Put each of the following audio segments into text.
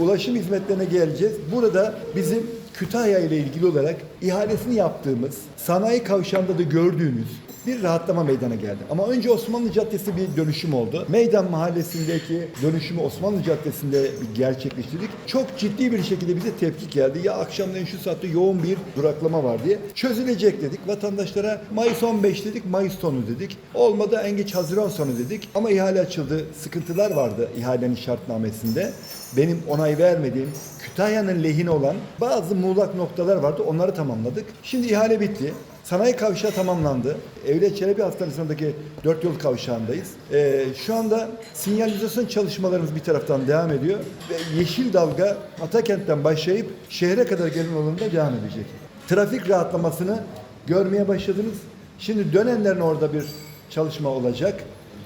ulaşım hizmetlerine geleceğiz. Burada bizim Kütahya ile ilgili olarak ihalesini yaptığımız sanayi kavşağında da gördüğünüz bir rahatlama meydana geldi. Ama önce Osmanlı Caddesi bir dönüşüm oldu. Meydan Mahallesi'ndeki dönüşümü Osmanlı Caddesi'nde gerçekleştirdik. Çok ciddi bir şekilde bize tepki geldi. Ya akşamleyin şu saatte yoğun bir duraklama var diye. Çözülecek dedik. Vatandaşlara Mayıs 15 dedik, Mayıs sonu dedik. Olmadı en geç Haziran sonu dedik. Ama ihale açıldı. Sıkıntılar vardı ihalenin şartnamesinde. Benim onay vermediğim Kütahya'nın lehine olan bazı muğlak noktalar vardı. Onları tamamladık. Şimdi ihale bitti. Sanayi kavşağı tamamlandı. Evliya Çelebi Hastanesi'ndeki dört yol kavşağındayız. Ee, şu anda sinyalizasyon çalışmalarımız bir taraftan devam ediyor. Ve Yeşil Dalga Atakent'ten başlayıp şehre kadar gelen yolunda devam edecek. Trafik rahatlamasını görmeye başladınız. Şimdi dönenlerin orada bir çalışma olacak.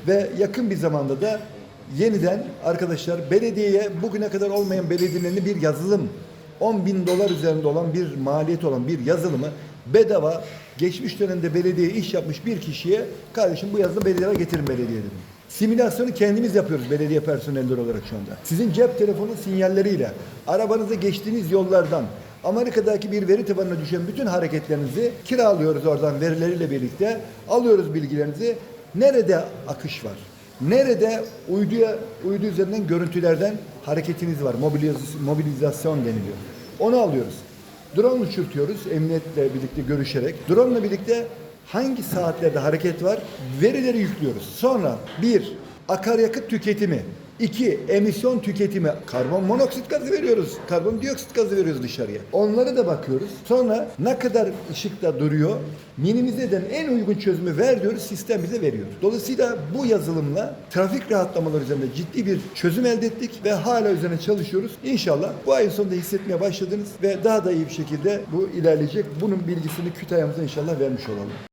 Ve yakın bir zamanda da yeniden arkadaşlar belediyeye bugüne kadar olmayan belediyelerini bir yazılım 10 bin dolar üzerinde olan bir maliyeti olan bir yazılımı bedava geçmiş dönemde belediye iş yapmış bir kişiye kardeşim bu yazılımı belediyeye getirin belediye dedim. Simülasyonu kendimiz yapıyoruz belediye personelleri olarak şu anda. Sizin cep telefonu sinyalleriyle arabanıza geçtiğiniz yollardan Amerika'daki bir veri tabanına düşen bütün hareketlerinizi kiralıyoruz oradan verileriyle birlikte. Alıyoruz bilgilerinizi. Nerede akış var? Nerede uyduya, uydu üzerinden görüntülerden hareketiniz var? Mobiliz- mobilizasyon deniliyor. Onu alıyoruz. Drone uçurtuyoruz emniyetle birlikte görüşerek. Drone ile birlikte hangi saatlerde hareket var? Verileri yüklüyoruz. Sonra bir, akaryakıt tüketimi. İki, emisyon tüketimi. Karbon monoksit gazı veriyoruz. Karbondioksit gazı veriyoruz dışarıya. Onlara da bakıyoruz. Sonra ne kadar ışıkta duruyor? Minimize eden en uygun çözümü ver diyoruz. Sistem bize veriyor. Dolayısıyla bu yazılımla trafik rahatlamaları üzerinde ciddi bir çözüm elde ettik ve hala üzerine çalışıyoruz. İnşallah bu ayın sonunda hissetmeye başladınız ve daha da iyi bir şekilde bu ilerleyecek. Bunun bilgisini Kütahya'mıza inşallah vermiş olalım.